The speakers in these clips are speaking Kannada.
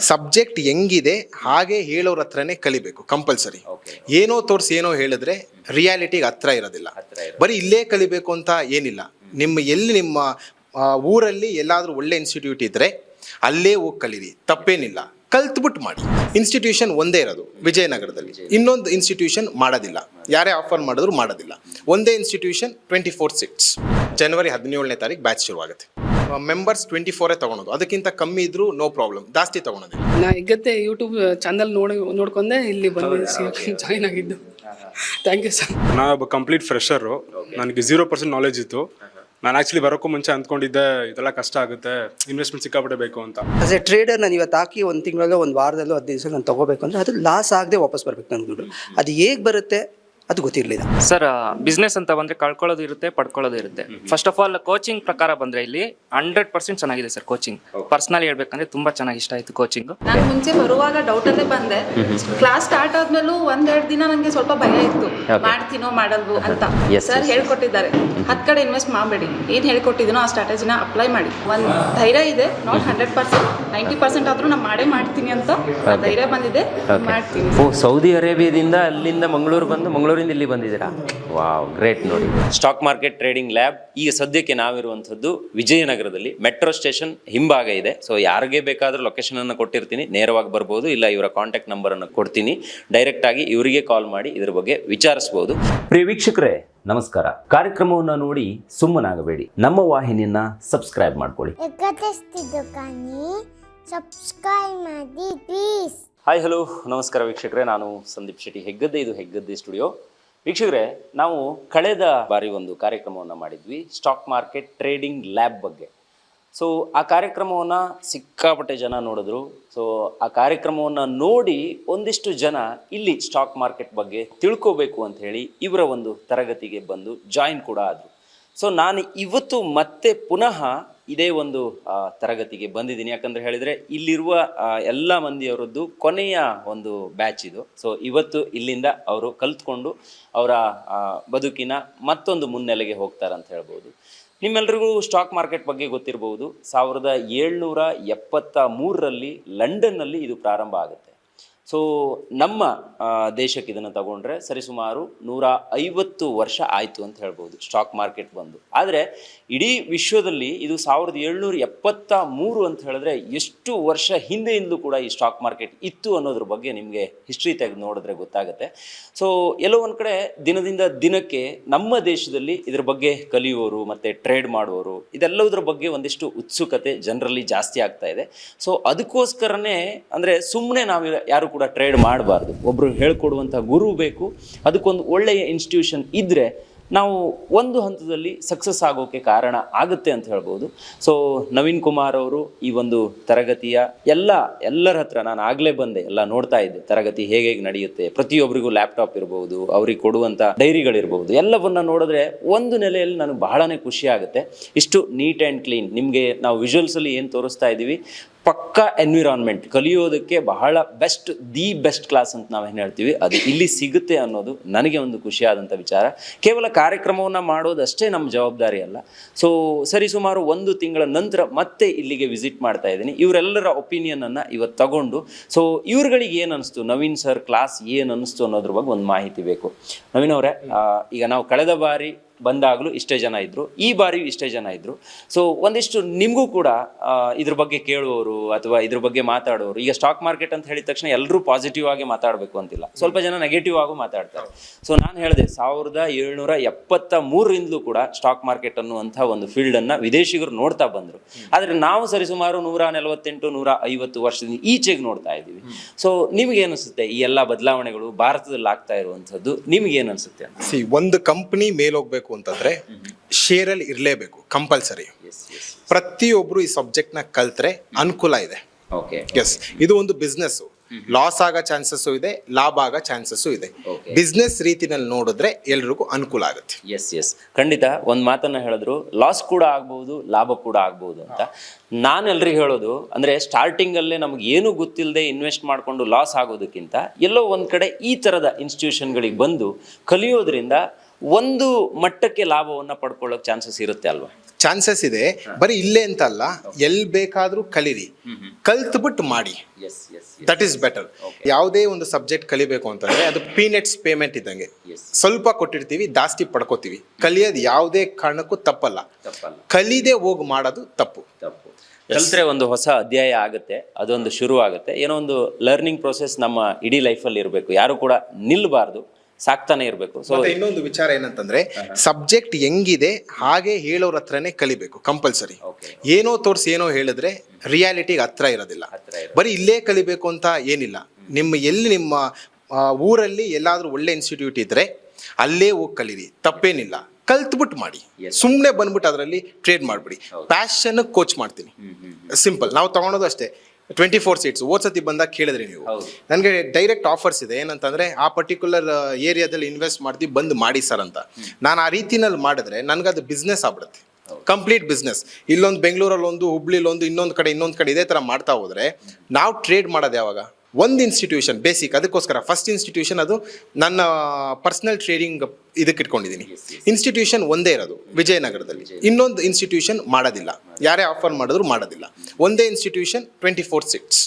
ಸಬ್ಜೆಕ್ಟ್ ಹೆಂಗಿದೆ ಹಾಗೆ ಹೇಳೋರ ಹತ್ರನೇ ಕಲಿಬೇಕು ಕಂಪಲ್ಸರಿ. ಏನೋ ತೋರಿಸಿ ಏನೋ ಹೇಳಿದ್ರೆ ರಿಯಾಲಿಟಿಗೆ ಹತ್ರ ಇರೋದಿಲ್ಲ. ಬರೀ ಇಲ್ಲೇ ಕಲಿಬೇಕು ಅಂತ ಏನಿಲ್ಲ. ನಿಮ್ಮ ಎಲ್ಲಿ ನಿಮ್ಮ ಊರಲ್ಲಿ ಎಲ್ಲಾದರೂ ಒಳ್ಳೆ ಇನ್ಸ್ಟಿಟ್ಯೂಟ್ ಇದ್ರೆ ಅಲ್ಲೇ ಹೋಗಿ ಕಲೀರಿ. ತಪ್ಪೇನಿಲ್ಲ. ಕಲ್ತ್ಬಿಟ್ಟು ಮಾಡಿ. ಇನ್ಸ್ಟಿಟ್ಯೂಷನ್ ಒಂದೇ ಇರೋದು ವಿಜಯನಗರದಲ್ಲಿ. ಇನ್ನೊಂದು ಇನ್ಸ್ಟಿಟ್ಯೂಷನ್ ಮಾಡೋದಿಲ್ಲ. ಯಾರೇ ಆಫರ್ ಮಾಡಿದ್ರು ಮಾಡೋದಿಲ್ಲ. ಒಂದೇ ಇನ್ಸ್ಟಿಟ್ಯೂಷನ್ ಟ್ವೆಂಟಿ ಫೋರ್ ಸಿಕ್ಸ್ ಜನವರಿ ಹದಿನೇಳನೇ ತಾರೀಕು ಬ್ಯಾಚ್ ಶುರುವಾಗುತ್ತೆ. ಮೆಂಬರ್ಸ್ ಟ್ವೆಂಟಿ ಫೋರೇ ತಗೊಳೋದು. ಅದಕ್ಕಿಂತ ಕಮ್ಮಿ ಇದ್ರೂ ನೋ ಪ್ರಾಬ್ಲಮ್ ಜಾಸ್ತಿ ತಗೊಳೋದು. ನಾ ಈಗತ್ತೆ ಯೂಟ್ಯೂಬ್ ಚಾನಲ್ ನೋಡಿ ನೋಡ್ಕೊಂಡೆ ಇಲ್ಲಿ ಬಂದು ಜಾಯ್ನ್ ಆಗಿದ್ದು. ಥ್ಯಾಂಕ್ ಯು ಸರ್ ನಾನೊಬ್ಬ ಕಂಪ್ಲೀಟ್ ಫ್ರೆಶರು ನನಗೆ ಝೀರೋ ಪರ್ಸೆಂಟ್ ನಾಲೆಜ್ ಇತ್ತು. ನಾನು ಆ್ಯಕ್ಚುಲಿ ಬರೋಕ್ಕೂ ಮುಂಚೆ ಅಂದ್ಕೊಂಡಿದ್ದೆ ಇದೆಲ್ಲ ಕಷ್ಟ ಆಗುತ್ತೆ ಇನ್ವೆಸ್ಟ್ಮೆಂಟ್ ಸಿಕ್ಕಾಪಟ್ಟೆ ಬೇಕು ಅಂತ. ಆಸ್ ಎ ಟ್ರೇಡರ್ ನಾನು ಇವತ್ತು ಹಾಕಿ ಒಂದು ತಿಂಗಳಲ್ಲೋ ಒಂದು ವಾರದಲ್ಲೋ ಹದಿನೈದು ದಿವಸ ನಾನು ತೊಗೋಬೇಕು ಅಂದರೆ ಅದು ಲಾಸ್ ಆಗದೆ ವಾಪಸ್ ಬರಬೇಕು ನನ್ನ ದುಡ್ಡು. ಅದು ಹೇಗೆ ಬರುತ್ತೆ? ಅದು ಗೊತ್ತಿರಲಿಲ್ಲ. ಸರ್ ಬಿಸ್ನೆಸ್ ಅಂತ ಬಂದ್ರೆ ಕಳ್ಕೊಳ್ಳೋದು ಇರುತ್ತೆ ಪಡ್ಕೊಳ್ಳೋದು ಇರುತ್ತೆ. ಫಸ್ಟ್ ಆಫ್ ಆಲ್ ಕೋಚಿಂಗ್ ಪ್ರಕಾರ ಬಂದ್ರೆ ಇಲ್ಲಿ ಹಂಡ್ರೆಡ್ ಪರ್ಸೆಂಟ್ ಚೆನ್ನಾಗಿದೆ ಸರ್ ಕೋಚಿಂಗ್ ಪರ್ಸನಲ್ ಹೇಳ್ಬೇಕಂದ್ರೆ ತುಂಬಾ ಚೆನ್ನಾಗಿ ಇಷ್ಟ ಆಯ್ತು ಕೋಚಿಂಗ್ ನಾನು ಮುಂಚೆ ಬರುವಾಗ ಡೌಟ್ ಅಲ್ಲೇ ಬಂದೆ. ಕ್ಲಾಸ್ ಸ್ಟಾರ್ಟ್ ಆದ್ಮೇಲೂ ಒಂದೆರಡು ದಿನ ನನಗೆ ಸ್ವಲ್ಪ ಭಯ ಇತ್ತು. ಮಾಡ್ತೀನೋ ಮಾಡಲ್ವೋ ಅಂತ. ಸರ್ ಹೇಳ್ಕೊಟ್ಟಿದ್ದಾರೆ. ಹತ್ ಕಡೆ ಇನ್ವೆಸ್ಟ್ ಮಾಡಬೇಡಿ. ಏನು ಹೇಳ್ಕೊಟ್ಟಿದ್ದೀನೋ ಆ ಸ್ಟ್ರಾಟಜಿನ ಅಪ್ಲೈ ಮಾಡಿ. ಒಂದು ಧೈರ್ಯ ಇದೆ not hundred percent ninety percent ಆದ್ರೂ ನಾನು ಮಾಡೇ ಮಾಡ್ತೀನಿ ಅಂತ ಆ ಧೈರ್ಯ ಬಂದಿದೆ. ಮಾಡ್ತೀನಿ. ಓ ಸೌದಿ ಅರೇಬಿಯಾದಿಂದ ಅಲ್ಲಿಂದ ಮಂಗಳೂರು ಬಂದು ಮಂಗಳೂರಿಂದ ಇಲ್ಲಿ ಬಂದಿದ್ದೀರಾ? ವಾವ್ ಗ್ರೇಟ್ ನೋಡಿ. ಸ್ಟಾಕ್ ಮಾರ್ಕೆಟ್ ಟ್ರೇಡಿಂಗ್ ಲ್ಯಾಬ್ ಈಗ ಸದ್ಯಕ್ಕೆ ನಾವಿರುವಂಥದ್ದು ವಿಜಯನಗರದಲ್ಲಿ ಮೆಟ್ರೋ ಸ್ಟೇಷನ್ ಹಿಂಭಾಗ ಇದೆ. ಸೊ ಯಾರಿಗೆ ಬೇಕಾದರೂ ಲೊಕೇಶನ್ ಅನ್ನು ಕೊಟ್ಟಿರ್ತೀನಿ. ನೇರವಾಗಿ ಬರ್ಬೋದು, ಇಲ್ಲ ಇವರ ಕಾಂಟ್ಯಾಕ್ಟ್ ನಂಬರ್ ಅನ್ನು ಕೊಡ್ತೀನಿ. ಡೈರೆಕ್ಟ್ ಆಗಿ ಇವರಿಗೆ ಕಾಲ್ ಮಾಡಿ ಇದ್ರ ಬಗ್ಗೆ ವಿಚಾರಿಸಬಹುದು ಪ್ರಿಯ ವೀಕ್ಷಕರೇ, ನಮಸ್ಕಾರ. ಕಾರ್ಯಕ್ರಮವನ್ನು ನೋಡಿ ಸುಮ್ಮನಾಗಬೇಡಿ. ನಮ್ಮ ವಾಹಿನಿಯನ್ನ ಸಬ್ಸ್ಕ್ರೈಬ್ ಮಾಡ್ಕೊಳ್ಳಿ. ಸಬ್ಸ್ಕ್ರೈಬ್ ಮಾಡಿ ಪ್ಲೀಸ್ ಹಾಯ್ ಹಲೋ ನಮಸ್ಕಾರ ವೀಕ್ಷಕರೇ. ನಾನು ಸಂದೀಪ್ ಶೆಟ್ಟಿ, ಹೆಗ್ಗದ್ದೆ. ಇದು ಹೆಗ್ಗದ್ದೆ ಸ್ಟುಡಿಯೋ. ವೀಕ್ಷಕರೇ, ನಾವು ಕಳೆದ ಬಾರಿ ಒಂದು ಕಾರ್ಯಕ್ರಮವನ್ನು ಮಾಡಿದ್ವಿ ಸ್ಟಾಕ್ ಮಾರ್ಕೆಟ್ ಟ್ರೇಡಿಂಗ್ ಲ್ಯಾಬ್ ಬಗ್ಗೆ. ಸೊ ಆ ಕಾರ್ಯಕ್ರಮವನ್ನು ಸಿಕ್ಕಾಪಟ್ಟೆ ಜನ ನೋಡಿದ್ರು. ಸೊ ಆ ಕಾರ್ಯಕ್ರಮವನ್ನು ನೋಡಿ ಒಂದಿಷ್ಟು ಜನ ಇಲ್ಲಿ ಸ್ಟಾಕ್ ಮಾರ್ಕೆಟ್ ಬಗ್ಗೆ ತಿಳ್ಕೋಬೇಕು ಅಂತ ಹೇಳಿ ಇವರ ಒಂದು ತರಗತಿಗೆ ಬಂದು ಜಾಯಿನ್ ಕೂಡ ಆದರು. ಸೊ ನಾನು ಇವತ್ತು ಮತ್ತೆ ಪುನಃ ಇದೇ ಒಂದು ತರಗತಿಗೆ ಬಂದಿದ್ದೀನಿ. ಯಾಕಂದ್ರೆ ಹೇಳಿದ್ರೆ ಇಲ್ಲಿರುವ ಎಲ್ಲ ಮಂದಿಯವರದ್ದು ಕೊನೆಯ ಒಂದು ಬ್ಯಾಚ್ ಇದು. ಸೊ ಇವತ್ತು ಇಲ್ಲಿಂದ ಅವರು ಕಲ್ತ್ಕೊಂಡು ಅವರ ಬದುಕಿನ ಮತ್ತೊಂದು ಮುನ್ನೆಲೆಗೆ ಹೋಗ್ತಾರೆ ಅಂತ ಹೇಳ್ಬೋದು. ನಿಮ್ಮೆಲ್ರಿಗೂ ಸ್ಟಾಕ್ ಮಾರ್ಕೆಟ್ ಬಗ್ಗೆ ಗೊತ್ತಿರಬಹುದು ಸಾವಿರದ ಏಳ್ನೂರ ಎಪ್ಪತ್ತ ಮೂರರಲ್ಲಿ ಲಂಡನ್ನಲ್ಲಿ ಇದು ಪ್ರಾರಂಭ ಆಗುತ್ತೆ. ಸೊ ನಮ್ಮ ದೇಶಕ್ಕೆ ಇದನ್ನು ತಗೊಂಡ್ರೆ ಸರಿಸುಮಾರು ನೂರ ಐವತ್ತು ವರ್ಷ ಆಯಿತು ಅಂತ ಹೇಳ್ಬೋದು ಸ್ಟಾಕ್ ಮಾರ್ಕೆಟ್ ಬಂದು. ಆದರೆ, ಇಡೀ ವಿಶ್ವದಲ್ಲಿ ಇದು ಸಾವಿರದ ಏಳ್ನೂರ ಎಪ್ಪತ್ತ ಮೂರು ಅಂತ ಹೇಳಿದ್ರೆ ಎಷ್ಟು ವರ್ಷ ಹಿಂದೆಯಿಂದಲೂ ಕೂಡ ಈ ಸ್ಟಾಕ್ ಮಾರ್ಕೆಟ್ ಇತ್ತು ಅನ್ನೋದ್ರ ಬಗ್ಗೆ ನಿಮಗೆ ಹಿಸ್ಟ್ರಿ ತೆಗೆದು ನೋಡಿದ್ರೆ ಗೊತ್ತಾಗುತ್ತೆ. ಸೊ ಎಲ್ಲೋ ಒಂದು ಕಡೆ ದಿನದಿಂದ ದಿನಕ್ಕೆ ನಮ್ಮ ದೇಶದಲ್ಲಿ ಇದ್ರ ಬಗ್ಗೆ ಕಲಿಯುವವರು ಮತ್ತು ಟ್ರೇಡ್ ಮಾಡುವವರು ಇದೆಲ್ಲದರ ಬಗ್ಗೆ ಒಂದಿಷ್ಟು ಉತ್ಸುಕತೆ ಜನರಲ್ಲಿ ಜಾಸ್ತಿ ಆಗ್ತಾ ಇದೆ. ಸೊ ಅದಕ್ಕೋಸ್ಕರನೇ ಅಂದರೆ ಸುಮ್ಮನೆ ನಾವು ಯಾರು ಕೂಡ ಟ್ರೇಡ್ ಮಾಡಬಾರ್ದು. ಒಬ್ಬರು ಹೇಳ್ಕೊಡುವಂಥ ಗುರು ಬೇಕು. ಅದಕ್ಕೊಂದು ಒಳ್ಳೆಯ ಇನ್ಸ್ಟಿಟ್ಯೂಷನ್ ಇದ್ದರೆ ನಾವು ಒಂದು ಹಂತದಲ್ಲಿ ಸಕ್ಸಸ್ ಆಗೋಕ್ಕೆ ಕಾರಣ ಆಗುತ್ತೆ ಅಂತ ಹೇಳ್ಬೋದು. ಸೊ ನವೀನ್ ಕುಮಾರ್ ಅವರು ಈ ಒಂದು ತರಗತಿಯ ಎಲ್ಲ, ಎಲ್ಲರ ಹತ್ರ ನಾನು ಆಗಲೇ ಬಂದೆ, ಎಲ್ಲ ನೋಡ್ತಾ ಇದ್ದೆ. ತರಗತಿ ಹೇಗೆ ಹೇಗೆ ನಡೆಯುತ್ತೆ, ಪ್ರತಿಯೊಬ್ಬರಿಗೂ ಲ್ಯಾಪ್ಟಾಪ್ ಇರ್ಬೋದು, ಅವ್ರಿಗೆ ಕೊಡುವಂಥ ಡೈರಿಗಳಿರ್ಬೋದು, ಎಲ್ಲವನ್ನು ನೋಡಿದ್ರೆ ಒಂದು ನೆಲೆಯಲ್ಲಿ ನನಗೆ ಬಹಳನೇ ಖುಷಿ ಆಗುತ್ತೆ. ಇಷ್ಟು ನೀಟ್ ಆ್ಯಂಡ್ ಕ್ಲೀನ್ ನಿಮಗೆ ನಾವು ವಿಜುವಲ್ಸಲ್ಲಿ ಏನು ತೋರಿಸ್ತಾ ಇದ್ದೀವಿ ಪಕ್ಕಾ ಎನ್ವಿರಾನ್ಮೆಂಟ್ ಕಲಿಯೋದಕ್ಕೆ ಬಹಳ ಬೆಸ್ಟ್ ದಿ ಬೆಸ್ಟ್ ಕ್ಲಾಸ್ ಅಂತ ನಾವು ಏನು ಹೇಳ್ತೀವಿ? ಅದು ಇಲ್ಲಿ ಸಿಗುತ್ತೆ ಅನ್ನೋದು ನನಗೆ ಒಂದು ಖುಷಿಯಾದಂಥ ವಿಚಾರ. ಕೇವಲ ಕಾರ್ಯಕ್ರಮವನ್ನು ಮಾಡೋದಷ್ಟೇ ನಮ್ಮ ಜವಾಬ್ದಾರಿ ಅಲ್ಲ. ಸೊ ಸರಿಸುಮಾರು ಒಂದು ತಿಂಗಳ ನಂತರ ಮತ್ತೆ ಇಲ್ಲಿಗೆ ವಿಸಿಟ್ ಮಾಡ್ತಾ ಇದ್ದೀನಿ. ಇವರೆಲ್ಲರ ಒಪಿನಿಯನನ್ನು ಇವತ್ತು ತಗೊಂಡು ಸೊ ಇವ್ರುಗಳಿಗೆ ಏನು ಅನಿಸ್ತು? ನವೀನ್ ಸರ್ ಕ್ಲಾಸ್ ಏನು ಅನ್ನಿಸ್ತು ಅನ್ನೋದ್ರ ಬಗ್ಗೆ ಒಂದು ಮಾಹಿತಿ ಬೇಕು. ನವೀನ್ ಅವರೇ ಈಗ ನಾವು ಕಳೆದ ಬಾರಿ ಬಂದಾಗಲೂ ಇಷ್ಟೇ ಜನ ಇದ್ದರು ಈ ಬಾರಿಯೂ ಇಷ್ಟೇ ಜನ ಇದ್ದರು ಸೊ ಒಂದಿಷ್ಟು ನಿಮಗೂ ಕೂಡ ಇದ್ರ ಬಗ್ಗೆ ಕೇಳುವವರು ಅಥವಾ ಇದ್ರ ಬಗ್ಗೆ ಮಾತಾಡೋರು, ಈಗ ಸ್ಟಾಕ್ ಮಾರ್ಕೆಟ್ ಅಂತ ಹೇಳಿದ ತಕ್ಷಣ ಎಲ್ಲರೂ ಪಾಸಿಟಿವ್ ಆಗಿ ಮಾತಾಡಬೇಕು ಅಂತಿಲ್ಲ. ಸ್ವಲ್ಪ ಜನ ನೆಗೆಟಿವ್ ಆಗೂ ಮಾತಾಡ್ತಾರೆ. ಸೊ ನಾನು ಹೇಳಿದೆ, ಸಾವಿರದ ಏಳ್ನೂರ ಎಪ್ಪತ್ತ ಮೂರರಿಂದಲೂ ಕೂಡ ಸ್ಟಾಕ್ ಮಾರ್ಕೆಟ್ ಅನ್ನುವಂಥ ಒಂದು ಫೀಲ್ಡನ್ನು ವಿದೇಶಿಗರು ನೋಡ್ತಾ ಬಂದರು. ಆದರೆ ನಾವು ಸರಿಸುಮಾರು ನೂರ ನಲವತ್ತೆಂಟು, ನೂರ ಐವತ್ತು ವರ್ಷದಿಂದ ಈಚೆಗೆ ನೋಡ್ತಾ ಇದ್ದೀವಿ. ಸೊ ನಿಮ್ಗೆ ಅನಿಸುತ್ತೆ? ಈ ಎಲ್ಲ ಬದಲಾವಣೆಗಳು ಭಾರತದಲ್ಲಿ ಆಗ್ತಾ ಇರುವಂಥದ್ದು ನಿಮ್ಗೆ ಏನು ಅನಿಸುತ್ತೆ? ಸಿ ಒಂದು ಕಂಪ್ನಿ ಮೇಲೋಗ್ಬೇಕು ಅಂತಂದ್ರೆ ಶೇರಲ್ಲಿ ಇರಲೇಬೇಕು ಕಂಪಲ್ಸರಿ ಪ್ರತಿಯೊಬ್ಬರು ಈ ಸಬ್ಜೆಕ್ಟ್ನ ಕಲ್ತ್ರೆ ಅನುಕೂಲ ಇದೆ. ಎಸ್ ಇದು ಒಂದು ಬಿಸ್ನೆಸ್ ಲಾಸ್ ಆಗೋ ಚಾನ್ಸಸ್ಸು ಇದೆ ಲಾಭ ಆಗೋ ಚಾನ್ಸಸ್ಸು ಇದೆ. ಬಿಸ್ನೆಸ್ ರೀತಿನಲ್ಲಿ ನೋಡಿದ್ರೆ ಎಲ್ರಿಗೂ ಅನುಕೂಲ ಆಗುತ್ತೆ. ಎಸ್ ಎಸ್ ಖಂಡಿತ ಒಂದು ಮಾತನ್ನ ಹೇಳಿದ್ರು ಲಾಸ್ ಕೂಡ ಆಗ್ಬಹುದು ಲಾಭ ಕೂಡ ಆಗ್ಬಹುದು ಅಂತ. ನಾನು ಎಲ್ರಿಗೂ ಹೇಳೋದು ಅಂದ್ರೆ ಸ್ಟಾರ್ಟಿಂಗ್ ಅಲ್ಲೇ ನಮ್ಗೆ ಏನು ಗೊತ್ತಿಲ್ಲದೆ ಇನ್ವೆಸ್ಟ್ ಮಾಡ್ಕೊಂಡು ಲಾಸ್ ಆಗೋದಕ್ಕಿಂತ ಎಲ್ಲೋ ಒಂದ್ ಕಡೆ ಈ ತರದ ಇನ್ಸ್ಟಿಟ್ಯೂಷನ್ಗಳಿಗೆ ಬಂದು ಕಲಿಯೋದ್ರಿಂದ ಒಂದು ಮಟ್ಟಕ್ಕೆ ಲಾಭವನ್ನು ಪಡ್ಕೊಳ್ಳೋಕೆ ಚಾನ್ಸಸ್ ಇರುತ್ತೆ ಅಲ್ವಾ? ಚಾನ್ಸಸ್ ಇದೆ. ಬರೀ ಇಲ್ಲೇ ಅಂತಲ್ಲ ಎಲ್ಲಿ ಬೇಕಾದ್ರೂ ಕಲೀರಿ. ಕಲ್ತ್ಬಿಟ್ಟು ಮಾಡಿ. Yes yes that is better ಯಾವುದೇ ಒಂದು ಸಬ್ಜೆಕ್ಟ್ ಕಲಿಬೇಕು ಅಂತಂದ್ರೆ ಅದು ಪೀನೆಟ್ಸ್ ಪೇಮೆಂಟ್ ಇದ್ದಂಗೆ. ಸ್ವಲ್ಪ ಕೊಟ್ಟಿರ್ತೀವಿ ಜಾಸ್ತಿ ಪಡ್ಕೋತೀವಿ. ಕಲಿಯೋದು ಯಾವುದೇ ಕಾರಣಕ್ಕೂ ತಪ್ಪಲ್ಲ. ಕಲಿದೆ ಹೋಗಿ ಮಾಡೋದು ತಪ್ಪು. ತಪ್ಪು. ಕಲ್ತ್ರೆ ಒಂದು ಹೊಸ ಅಧ್ಯಾಯ ಆಗುತ್ತೆ ಅದೊಂದು ಶುರು ಆಗುತ್ತೆ ಏನೋ ಒಂದು ಲರ್ನಿಂಗ್ ಪ್ರೊಸೆಸ್ ನಮ್ಮ ಇಡೀ ಲೈಫಲ್ಲಿ ಇರಬೇಕು. ಯಾರು ಕೂಡ ನಿಲ್ಬಾರ್ದು. ಸಾಕ್ತಾನೆ ಇರಬೇಕು. ಸೊ ಮತ್ತೆ ಇನ್ನೊಂದು ವಿಚಾರ ಏನಂತಂದ್ರೆ ಸಬ್ಜೆಕ್ಟ್ ಹೆಂಗಿದೆ ಹಾಗೆ ಹೇಳೋರ ಹತ್ರನೇ ಕಲಿಬೇಕು ಕಂಪಲ್ಸರಿ ಏನೋ ತೋರಿಸಿ ಏನೋ ಹೇಳಿದ್ರೆ ರಿಯಾಲಿಟಿಗೆ ಹತ್ರ ಇರೋದಿಲ್ಲ. ಬರೀ ಇಲ್ಲೇ ಕಲಿಬೇಕು ಅಂತ ಏನಿಲ್ಲ. ನಿಮ್ಮ ಎಲ್ಲಿ ನಿಮ್ಮ ಆ, ಊರಲ್ಲಿ ಎಲ್ಲಾದ್ರೂ ಒಳ್ಳೆ ಇನ್ಸ್ಟಿಟ್ಯೂಟ್ ಇದ್ರೆ ಅಲ್ಲೇ ಹೋಗಿ ಕಲೀರಿ. ತಪ್ಪೇನಿಲ್ಲ. ಕಲ್ತ್ಬಿಟ್ಟು ಮಾಡಿ. ಸುಮ್ಮನೆ ಬಂದ್ಬಿಟ್ಟು ಅದರಲ್ಲಿ ಟ್ರೇಡ್ ಮಾಡ್ಬಿಡಿ. ಪ್ಯಾಷನ್ ಕೋಚ್ ಮಾಡ್ತೀನಿ. ಸಿಂಪಲ್ ನಾವು ತಗೊಳೋದು ಅಷ್ಟೇ. ಟ್ವೆಂಟಿ ಫೋರ್ ಸೀಟ್ಸ್ ಸತಿ ಬಂದಾಗ ಕೇಳಿದ್ರಿ ನೀವು. ನನಗೆ ಡೈರೆಕ್ಟ್ ಆಫರ್ಸ್ ಇದೆ. ಏನಂತಂದ್ರೆ ಆ ಪರ್ಟಿಕ್ಯುಲರ್ ಏರಿಯಾದಲ್ಲಿ ಇನ್ವೆಸ್ಟ್ ಮಾಡ್ತೀವಿ ಬಂದು ಮಾಡಿ ಸರ್ ಅಂತ. ನಾನು ಆ ರೀತಿನಲ್ಲಿ ಮಾಡಿದ್ರೆ ನನಗದು ಬಿಸ್ನೆಸ್ ಆಗ್ಬಿಡುತ್ತೆ. ಕಂಪ್ಲೀಟ್ ಬಿಸ್ನೆಸ್ ಇಲ್ಲೊಂದು ಬೆಂಗಳೂರಲ್ಲಿ ಒಂದು ಹುಬ್ಳಿಲೊಂದು ಇನ್ನೊಂದು ಕಡೆ ಇನ್ನೊಂದು ಕಡೆ ಇದೇ ಥರ ಮಾಡ್ತಾ ಹೋದ್ರೆ ನಾವು ಟ್ರೇಡ್ ಮಾಡೋದು ಯಾವಾಗ? ಒಂದು ಇನ್ಸ್ಟಿಟ್ಯೂಷನ್ ಬೇಸಿಕ್ ಅದಕ್ಕೋಸ್ಕರ. ಫಸ್ಟ್ ಇನ್ಸ್ಟಿಟ್ಯೂಷನ್ ಅದು ನನ್ನ ಪರ್ಸನಲ್ ಟ್ರೇಡಿಂಗ್ ಇದಕ್ಕೆ ಇಟ್ಕೊಂಡಿದ್ದೀನಿ. ಇನ್ಸ್ಟಿಟ್ಯೂಷನ್ ಒಂದೇ ಇರೋದು ವಿಜಯನಗರದಲ್ಲಿ. ಇನ್ನೊಂದು ಇನ್ಸ್ಟಿಟ್ಯೂಷನ್ ಮಾಡೋದಿಲ್ಲ. ಯಾರೇ ಆಫರ್ ಮಾಡಿದ್ರು ಮಾಡೋದಿಲ್ಲ. ಒಂದೇ ಇನ್ಸ್ಟಿಟ್ಯೂಷನ್ ಟ್ವೆಂಟಿ ಫೋರ್ ಸಿಕ್ಸ್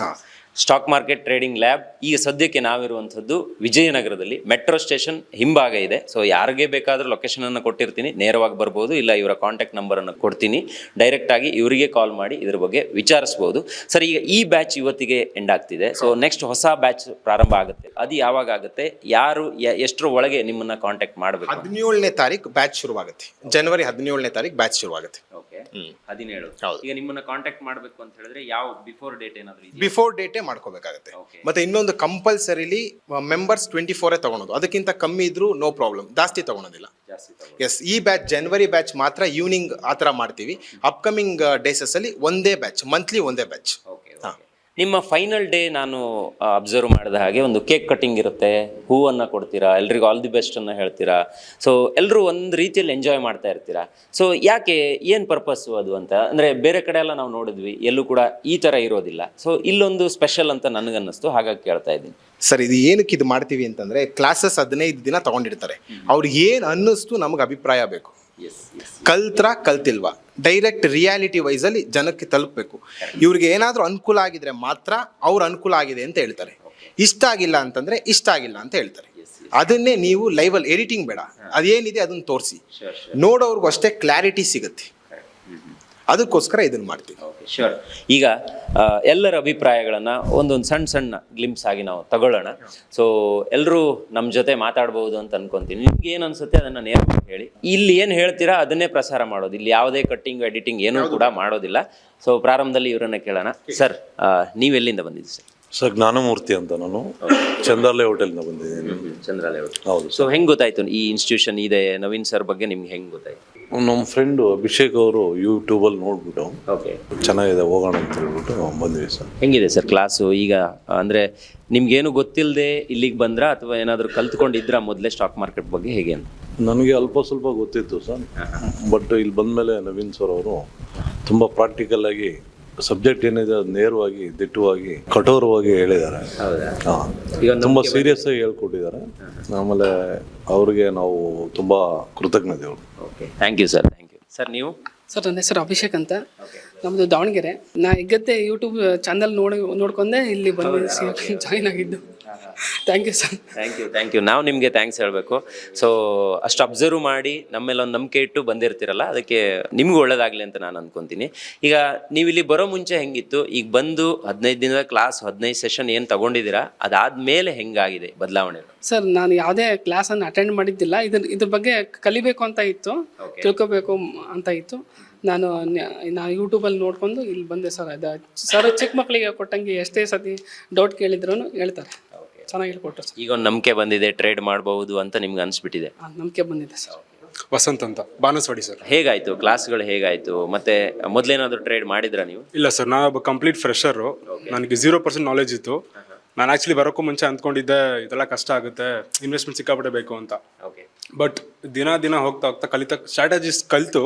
ಹಾಂ. ಸ್ಟಾಕ್ ಮಾರ್ಕೆಟ್ ಟ್ರೇಡಿಂಗ್ ಲ್ಯಾಬ್ ಈಗ ಸದ್ಯಕ್ಕೆ ನಾವಿರುವಂಥದ್ದು ವಿಜಯನಗರದಲ್ಲಿ ಮೆಟ್ರೋ ಸ್ಟೇಷನ್ ಹಿಂಭಾಗ ಇದೆ. ಸೊ ಯಾರಿಗೆ ಬೇಕಾದರೂ ಲೊಕೇಶನನ್ನು ಕೊಟ್ಟಿರ್ತೀನಿ. ನೇರವಾಗಿ ಬರ್ಬೋದು ಇಲ್ಲ ಇವರ ಕಾಂಟ್ಯಾಕ್ಟ್ ನಂಬರನ್ನು ಕೊಡ್ತೀನಿ. ಡೈರೆಕ್ಟ್ ಆಗಿ ಇವರಿಗೆ ಕಾಲ್ ಮಾಡಿ ಇದ್ರ ಬಗ್ಗೆ ವಿಚಾರಿಸ್ಬೋದು. ಸರ್ ಈಗ ಈ ಬ್ಯಾಚ್ ಇವತ್ತಿಗೆ ಎಂಡ್ ಆಗ್ತಿದೆ. ಸೊ ನೆಕ್ಸ್ಟ್ ಹೊಸ ಬ್ಯಾಚ್ ಪ್ರಾರಂಭ ಆಗುತ್ತೆ. ಅದು ಯಾವಾಗ ಆಗುತ್ತೆ? ಯಾರು ಎಷ್ಟರ ಒಳಗೆ ನಿಮ್ಮನ್ನ ಕಾಂಟ್ಯಾಕ್ಟ್ ಮಾಡಬೇಕು? ಹದಿನೇಳನೇ ತಾರೀಕು ಬ್ಯಾಚ್ ಶುರುವಾಗುತ್ತೆ. ಜನವರಿ ಹದಿನೇಳನೇ ತಾರೀಕು ಬ್ಯಾಚ್ ಶುರುವಾಗುತ್ತೆ. ಓಕೆ ಹದಿನೇಳು. ಹೌದು. ಈಗ ನಿಮ್ಮನ್ನ ಕಾಂಟ್ಯಾಕ್ಟ್ ಮಾಡಬೇಕು ಅಂತ ಹೇಳಿದ್ರೆ ಯಾವ ಬಿಫೋರ್ ಡೇಟ್ ಏನಾದರೂ ಬಿಫೋರ್ ಡೇಟೇ ಮಾಡ್ಕೋಬೇಕಾಗುತ್ತೆ. ಮತ್ತೆ ಇನ್ನೊಂದು ಕಂಪಲ್ಸರಿಲಿ ಮೆಂಬರ್ಸ್ ಟ್ವೆಂಟಿ ಫೋರೇ ತಗೊಳೋದು. ಅದಕ್ಕಿಂತ ಕಮ್ಮಿ ಇದ್ರೂ ನೋ ಪ್ರಾಬ್ಲಮ್ ಜಾಸ್ತಿ ತಗೊಳೋದಿಲ್ಲ. ಎಸ್ ಈ ಬ್ಯಾಚ್ ಜನವರಿ ಬ್ಯಾಚ್ ಮಾತ್ರ ಈವ್ನಿಂಗ್ ಆ ಥರ ಮಾಡ್ತೀವಿ. ಅಪ್ಕಮಿಂಗ್ ಡೇಸಸ್ ಅಲ್ಲಿ ಒಂದೇ ಬ್ಯಾಚ್ ಮಂತ್ಲಿ ಒಂದೇ ಬ್ಯಾಚ್ ಓಕೆ ನಿಮ್ಮ ಫೈನಲ್ ಡೇ ನಾನು ಅಬ್ಸರ್ವ್ ಮಾಡಿದ ಹಾಗೆ ಒಂದು ಕೇಕ್ ಕಟಿಂಗ್ ಇರುತ್ತೆ ಹೂವನ್ನು ಕೊಡ್ತೀರಾ ಎಲ್ರಿಗೂ ಆಲ್ ದಿ ಬೆಸ್ಟ್ ಅನ್ನ ಹೇಳ್ತೀರಾ. ಸೊ ಎಲ್ಲರೂ ಒಂದು ರೀತಿಯಲ್ಲಿ ಎಂಜಾಯ್ ಮಾಡ್ತಾ ಇರ್ತೀರಾ. ಸೊ ಯಾಕೆ ಏನು ಪರ್ಪಸ್ಸು ಅದು ಅಂತ? ಅಂದರೆ ಬೇರೆ ಕಡೆ ಎಲ್ಲ ನಾವು ನೋಡಿದ್ವಿ ಎಲ್ಲೂ ಕೂಡ ಈ ಥರ ಇರೋದಿಲ್ಲ. ಸೊ ಇಲ್ಲೊಂದು ಸ್ಪೆಷಲ್ ಅಂತ ನನಗನ್ನಿಸ್ತು ಹಾಗಾಗಿ ಕೇಳ್ತಾ ಇದ್ದೀನಿ. ಸರ್ ಇದು ಏನಕ್ಕೆ ಇದು ಮಾಡ್ತೀವಿ ಅಂತಂದರೆ ಕ್ಲಾಸಸ್ ಹದಿನೈದು ದಿನ ತಗೊಂಡಿರ್ತಾರೆ. ಅವ್ರಿಗೆ ಏನು ಅನ್ನಿಸ್ತು ನಮಗೆ ಅಭಿಪ್ರಾಯ ಬೇಕು. ಕಲ್ತ್ರ ಕಲ್ತಿಲ್ವಾ? ಡೈರೆಕ್ಟ್ ರಿಯಾಲಿಟಿ ವೈಸಲ್ಲಿ ಜನಕ್ಕೆ ತಲುಪಬೇಕು. ಇವ್ರಿಗೆ ಏನಾದರೂ ಅನುಕೂಲ ಆಗಿದ್ರೆ ಮಾತ್ರ ಅವ್ರ ಅನುಕೂಲ ಆಗಿದೆ ಅಂತ ಹೇಳ್ತಾರೆ. ಇಷ್ಟ ಆಗಿಲ್ಲ ಅಂತಂದ್ರೆ ಇಷ್ಟ ಆಗಿಲ್ಲ ಅಂತ ಹೇಳ್ತಾರೆ. ಅದನ್ನೇ ನೀವು ಲೈವಲ್ಲಿ ಎಡಿಟಿಂಗ್ ಬೇಡ. ಅದೇನಿದೆ ಅದನ್ನು ತೋರಿಸಿ. ನೋಡೋರ್ಗೂ ಅಷ್ಟೇ ಕ್ಲಾರಿಟಿ ಸಿಗುತ್ತೆ. ಅದಕ್ಕೋಸ್ಕರ ಇದನ್ನ ಮಾಡ್ತೀವಿ. ಶ್ಯೂರ್ ಶೋರ್ ಈಗ ಎಲ್ಲರ ಅಭಿಪ್ರಾಯಗಳನ್ನು ಒಂದೊಂದು ಸಣ್ಣ ಸಣ್ಣ ಗ್ಲಿಮ್ಸ್ ಆಗಿ ನಾವು ತಗೊಳ್ಳೋಣ. ಸೊ ಎಲ್ಲರೂ ನಮ್ಮ ಜೊತೆ ಮಾತಾಡ್ಬೋದು ಅಂತ ಅನ್ಕೊಂತೀನಿ. ನಿಮ್ಗೆ ಏನು ಅನ್ಸುತ್ತೆ? ಅದನ್ನು ನೇರವಾಗಿ ಹೇಳಿ. ಇಲ್ಲಿ ಏನು ಹೇಳ್ತೀರಾ? ಅದನ್ನೇ ಪ್ರಸಾರ ಮಾಡೋದು. ಇಲ್ಲಿ ಯಾವುದೇ ಕಟ್ಟಿಂಗ್ ಎಡಿಟಿಂಗ್ ಏನೂ ಕೂಡ ಮಾಡೋದಿಲ್ಲ. ಸೊ ಪ್ರಾರಂಭದಲ್ಲಿ ಇವರನ್ನ ಕೇಳೋಣ. ಸರ್ ನೀವೆಲ್ಲಿಂದ ಬಂದಿದ್ದೀರಿ? ಸರ್ ಸರ್ ಜ್ಞಾನಮೂರ್ತಿ ಅಂತ ನಾನು ಚಂದ್ರಾಲಯ ಹೋಟೆಲ್ನ ಬಂದಿದ್ದೀನಿ. ಚಂದ್ರಾಲಯ ಹೌದು ಸೊ ಹೆಂಗೆ ಗೊತ್ತಾಯ್ತು ಈ ಇನ್ಸ್ಟಿಟ್ಯೂಷನ್ ಇದೆ ನವೀನ್ ಸರ್ ಬಗ್ಗೆ ನಿಮ್ಗೆ ಹೆಂಗೆ ಗೊತ್ತಾಯ್ತು? ನಮ್ಮ ಫ್ರೆಂಡು ಅಭಿಷೇಕ್ ಅವರು ಯೂಟ್ಯೂಬಲ್ಲಿ ನೋಡ್ಬಿಟ್ಟು ಓಕೆ ಚೆನ್ನಾಗಿದೆ ಹೋಗೋಣ ಅಂತ ಹೇಳ್ಬಿಟ್ಟು ಬಂದ್ವಿ ಸರ್. ಹೆಂಗಿದೆ ಸರ್ ಕ್ಲಾಸು ಈಗ ಅಂದರೆ ನಿಮ್ಗೇನು ಗೊತ್ತಿಲ್ಲದೆ ಇಲ್ಲಿಗೆ ಬಂದ್ರಾ ಅಥವಾ ಏನಾದರೂ ಕಲ್ತ್ಕೊಂಡಿದ್ರಾ ಮೊದಲೇ ಸ್ಟಾಕ್ ಮಾರ್ಕೆಟ್ ಬಗ್ಗೆ ಹೇಗೆ ಅಂತ? ನನಗೆ ಅಲ್ಪ ಸ್ವಲ್ಪ ಗೊತ್ತಿತ್ತು ಸರ್. ಬಟ್ ಇಲ್ಲಿ ಬಂದಮೇಲೆ ನವೀನ್ ಸರ್ ಅವರು ತುಂಬ ಪ್ರಾಕ್ಟಿಕಲ್ ಆಗಿ ಸಬ್ಜೆಕ್ಟ್ ಏನಿದೆ ಅದು ನೇರವಾಗಿ ದಿಟ್ಟವಾಗಿ ಕಠೋರವಾಗಿ ಹೇಳಿದ್ದಾರೆ. ಹಾಂ. ಈಗ ತುಂಬ ಸೀರಿಯಸ್ ಆಗಿ ಹೇಳ್ಕೊಟ್ಟಿದ್ದಾರೆ. ಆಮೇಲೆ ಅವ್ರಿಗೆ ನಾವು ತುಂಬ ಕೃತಜ್ಞತೆಗಳು. Okay. Thank you sir thank you sir ನೀವು? ಸರ್ ನನ್ನ ಹೆಸರು ಅಭಿಷೇಕ್ ಅಂತ. ನಮ್ಮದು ದಾವಣಗೆರೆ. ನಾ ಹೆಗ್ಗದ್ದೆ ಯೂಟ್ಯೂಬ್ ಚಾನಲ್ ನೋಡಿ ನೋಡ್ಕೊಂಡೆ ಇಲ್ಲಿ ಬಂದು ಜಾಯಿನ್ ಆಗಿದ್ದು. Thank you sir thank you thank you ನಾವು ನಿಮಗೆ ಥ್ಯಾಂಕ್ಸ್ ಹೇಳಬೇಕು. ಸೊ ಅಷ್ಟು ಅಬ್ಸರ್ವ್ ಮಾಡಿ ನಮ್ಮೇಲೆ ಒಂದು ನಂಬಿಕೆ ಇಟ್ಟು ಬಂದಿರ್ತೀರಲ್ಲ ಅದಕ್ಕೆ ನಿಮ್ಗೂ ಒಳ್ಳೇದಾಗಲಿ ಅಂತ ನಾನು ಅಂದ್ಕೊತೀನಿ ಈಗ ನೀವು ಇಲ್ಲಿ ಬರೋ ಮುಂಚೆ ಹೆಂಗಿತ್ತು? ಈಗ ಬಂದು ಹದಿನೈದು ದಿನದ ಕ್ಲಾಸ್ ಹದಿನೈದು ಸೆಷನ್ ಏನು ತಗೊಂಡಿದ್ದೀರಾ? ಅದಾದ್ಮೇಲೆ ಹೆಂಗಾಗಿದೆ ಬದಲಾವಣೆ? ಸರ್ ನಾನು ಯಾವುದೇ ಕ್ಲಾಸನ್ನು ಅಟೆಂಡ್ ಮಾಡಿದ್ದಿಲ್ಲ. ಇದ್ರ ಇದ್ರ ಬಗ್ಗೆ ಕಲಿಬೇಕು ಅಂತ ಇತ್ತು. ತಿಳ್ಕೊಬೇಕು ಅಂತ ಇತ್ತು. ನಾನು ನಾನು ಯೂಟ್ಯೂಬಲ್ಲಿ ನೋಡ್ಕೊಂಡು ಇಲ್ಲಿ ಬಂದೆ ಸರ್ ಅದು ಸರ್ ಚಿಕ್ಕ ಮಕ್ಕಳಿಗೆ ಕೊಟ್ಟಂಗೆ ಎಷ್ಟೇ ಸತಿ ಡೌಟ್ ಕೇಳಿದ್ರು ಹೇಳ್ತಾರೆ. ಚೆನ್ನಾಗಿ ಹೇಳ್ಕೊಟ್ರು ಸರ್. ಈಗ ಒಂದು ನಂಬಿಕೆ ಬಂದಿದೆ ಟ್ರೇಡ್ ಮಾಡಬಹುದು ಅಂತ ನಿಮ್ಗೆ ಅನಿಸ್ಬಿಟ್ಟಿದೆ. ನಂಬಿಕೆ ಬಂದಿದೆ ಸರ್. ವಸಂತ್ ಅಂತ ಬಾನಸ್ವಾಡಿ ಸರ್. ಹೇಗಾಯ್ತು? ಕ್ಲಾಸ್ಗಳು ಹೇಗಾಯ್ತು? ಮತ್ತೆ ಮೊದಲೇನಾದರೂ ಟ್ರೇಡ್ ಮಾಡಿದ್ರಾ ನೀವು? ಇಲ್ಲ ಸರ್ ನಾನೊಬ್ಬ ಕಂಪ್ಲೀಟ್ ಫ್ರೆಶರು ನನಗೆ ಜೀರೋ ಪರ್ಸೆಂಟ್ ನಾಲೆಜ್ ಇತ್ತು. ನಾನು ಆ್ಯಕ್ಚುಲಿ ಬರೋಕ್ಕೂ ಮುಂಚೆ ಅಂದ್ಕೊಂಡಿದ್ದೆ ಇದೆಲ್ಲ ಕಷ್ಟ ಆಗುತ್ತೆ ಇನ್ವೆಸ್ಟ್ಮೆಂಟ್ ಸಿಕ್ಕಾಪಟ್ಟೆ ಬೇಕು ಅಂತ. ಓಕೆ ಬಟ್ ದಿನ ದಿನ ಹೋಗ್ತಾ ಹೋಗ್ತಾ ಕಲಿತ ಸ್ಟ್ರಾಟಜಿಸ್ ಕಲಿತು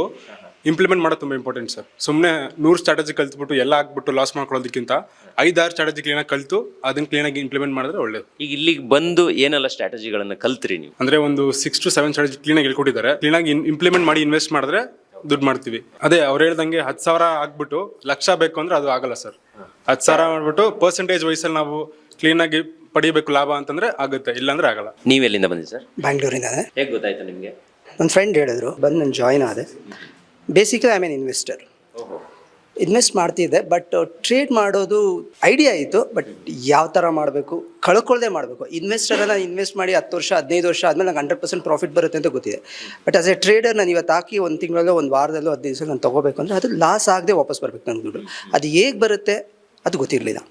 ಇಂಪ್ಲಿಮೆಂಟ್ ಮಾಡೋದು ತುಂಬ ಇಂಪಾರ್ಟೆಂಟ್ ಸರ್ ಸುಮ್ಮನೆ ನೂರು ಸ್ಟ್ರಾಟಜಿ ಕಲ್ತ್ಬಿಟ್ಟು ಎಲ್ಲ ಹಾಕ್ಬಿಟ್ಟು ಲಾಸ್ ಮಾಡ್ಕೊಳ್ಳೋದಕ್ಕಿಂತ ಐದಾರು ಸ್ಟ್ರಾಟಜಿ ಕ್ಲೀನಾಗಿ ಕಲಿತು ಅದನ್ನ ಕ್ಲೀನಾಗಿ ಇಂಪ್ಲಿಮೆಂಟ್ ಮಾಡಿದ್ರೆ ಒಳ್ಳೇದು. ಈಗ ಇಲ್ಲಿಗೆ ಬಂದು ಏನೆಲ್ಲ ಸ್ಟ್ರಾಟಜಿಗಳನ್ನ ಕಲ್ತ್ರಿ ನೀವು? ಅಂದ್ರೆ ಒಂದು ಸಿಕ್ಸ್ ಟು ಸೆವೆನ್ ಸ್ಟ್ರಾಟಜಿ ಕ್ಲೀನಾಗಿ ಹೇಳ್ಕೊಟ್ಟಿದ್ದಾರೆ. ಕ್ಲೀನಾಗಿ ಇಂಪ್ಲಿಮೆಂಟ್ ಮಾಡಿ ಇನ್ವೆಸ್ಟ್ ಮಾಡಿದ್ರೆ ದುಡ್ಡು ಮಾಡ್ತೀವಿ. ಅದೇ ಅವ್ರು ಹೇಳ್ದಂಗೆ ಹತ್ತು ಸಾವಿರ ಆಗ್ಬಿಟ್ಟು ಲಕ್ಷ ಬೇಕು ಅಂದ್ರೆ ಅದು ಆಗಲ್ಲ ಸರ್ ಹತ್ತು ಸಾವಿರ ಮಾಡ್ಬಿಟ್ಟು ಪರ್ಸೆಂಟೇಜ್ ವಯಸ್ಸಲ್ಲಿ ನಾವು ಕ್ಲೀನಾಗಿ ಪಡಿಬೇಕು ಲಾಭ ಅಂತಂದ್ರೆ ಆಗುತ್ತೆ ಇಲ್ಲಾಂದ್ರೆ ಆಗಲ್ಲ. ನೀವೆಲ್ಲಿಂದ ಬಂದಿರಿ ಸರ್ ಬ್ಯಾಂಗ್ಳೂರಿಂದ ಹೇಗೆ ಗೊತ್ತಾಯ್ತು ನಿಮಗೆ? ನನ್ನ ಫ್ರೆಂಡ್ ಹೇಳಿದ್ರು ಬಂದು ನಾನು ಜಾಯ್ನ್ ಆದೆ. Basically I mean investor invest ಮಾಡ್ತಿದ್ದೆ ಬಟ್ ಟ್ರೇಡ್ ಮಾಡೋದು ಐಡಿಯಾ ಇತ್ತು ಬಟ್ ಯಾವ ಥರ ಮಾಡಬೇಕು ಕಳ್ಕೊಳ್ಳದೆ ಮಾಡಬೇಕು. ಇನ್ವೆಸ್ಟರನ್ನ ಇನ್ವೆಸ್ಟ್ ಮಾಡಿ ಹತ್ತು ವರ್ಷ ಹದಿನೈದು ವರ್ಷ ಆದಮೇಲೆ ನಂಗೆ ಹಂಡ್ರೆಡ್ ಪರ್ಸೆಂಟ್ ಪ್ರಾಫಿಟ್ ಬರುತ್ತೆ ಅಂತ ಗೊತ್ತಿದೆ. ಬಟ್ ಆಸ್ ಎ ಟ್ರೇಡರ್ ನಾನು ಇವತ್ತು ಹಾಕಿ ಒಂದು ತಿಂಗಳಲ್ಲೋ ಒಂದು ವಾರದಲ್ಲೋ ಹದಿನೈದು ದಿವಸ ನಾನು ತೊಗೋಬೇಕು ಅಂದರೆ ಅದು ಲಾಸ್ ಆಗದೆ ವಾಪಸ್ ಬರಬೇಕು ನನ್ನ ದುಡ್ಡು. ಅದು ಹೇಗೆ ಬರುತ್ತೆ ಅದು ಗೊತ್ತಿರಲಿಲ್ಲ.